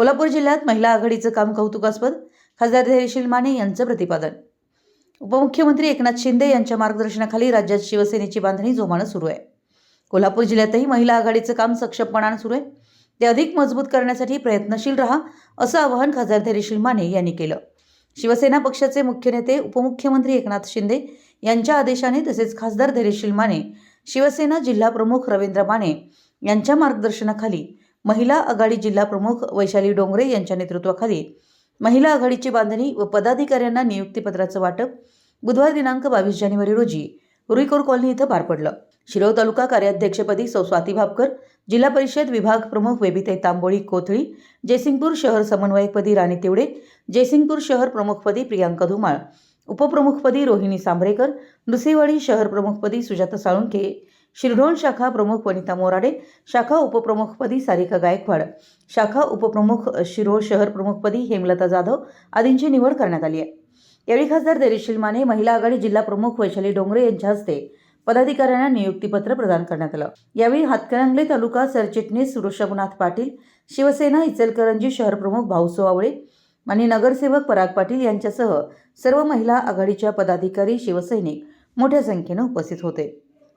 कोल्हापूर जिल्ह्यात महिला आघाडीचं काम कौतुकास्पद. खासदार धैर्यशील माने यांचं प्रतिपादन. उपमुख्यमंत्री एकनाथ शिंदे यांच्या मार्गदर्शनाखाली राज्यात शिवसेनेची बांधणी जोमानं सुरू आहे. कोल्हापूर जिल्ह्यातही महिला आघाडीचं काम सक्षमपणानं सुरू आहे. ते अधिक मजबूत करण्यासाठी प्रयत्नशील रहा असं आवाहन खासदार धैर्यशील माने यांनी केलं. शिवसेना पक्षाचे मुख्य नेते उपमुख्यमंत्री एकनाथ शिंदे यांच्या आदेशाने तसेच खासदार धैर्यशील माने शिवसेना जिल्हा प्रमुख रवींद्र माने यांच्या मार्गदर्शनाखाली महिला आघाडी जिल्हा प्रमुख वैशाली डोंगरे यांच्या नेतृत्वाखाली महिला आघाडीची बांधणी व पदाधिकाऱ्यांना नियुक्तीपत्राचं वाटप बुधवार दिनांक बावीस जानेवारी रोजी रुईकोर कॉलनी इथं पार पडलं. शिरोळ तालुका कार्याध्यक्षपदी सौ स्वाती भापकर जिल्हा परिषद विभाग प्रमुख वेबिताई तांबोळी कोथळी जयसिंगपूर शहर समन्वयकपदी राणी तेवडे जयसिंगपूर शहर प्रमुखपदी प्रियांका धुमाळ उपप्रमुखपदी रोहिणी सांबरेकर नृसिंहवाडी शहर प्रमुखपदी सुजाता साळुंखे शिरढोण शाखा प्रमुख वनिता मोराडे शाखा उपप्रमुखपदी सारिका गायकवाड शाखा उपप्रमुख शिरोळ शहर प्रमुखपदी हेमलता जाधव आदींची निवड करण्यात आली आहे. यावेळी खासदार धैर्यशील माने महिला आघाडी जिल्हा प्रमुख वैशाली डोंगरे यांच्या हस्ते पदाधिकाऱ्यांना नियुक्तीपत्र प्रदान करण्यात आलं. यावेळी हातकणंगले तालुका सरचिटणीस ऋषभनाथ पाटील शिवसेना इचलकरंजी शहर प्रमुख भाऊसो आवळे आणि नगरसेवक पराग पाटील यांच्यासह सर्व महिला आघाडीच्या पदाधिकारी शिवसैनिक मोठ्या संख्येनं उपस्थित होते.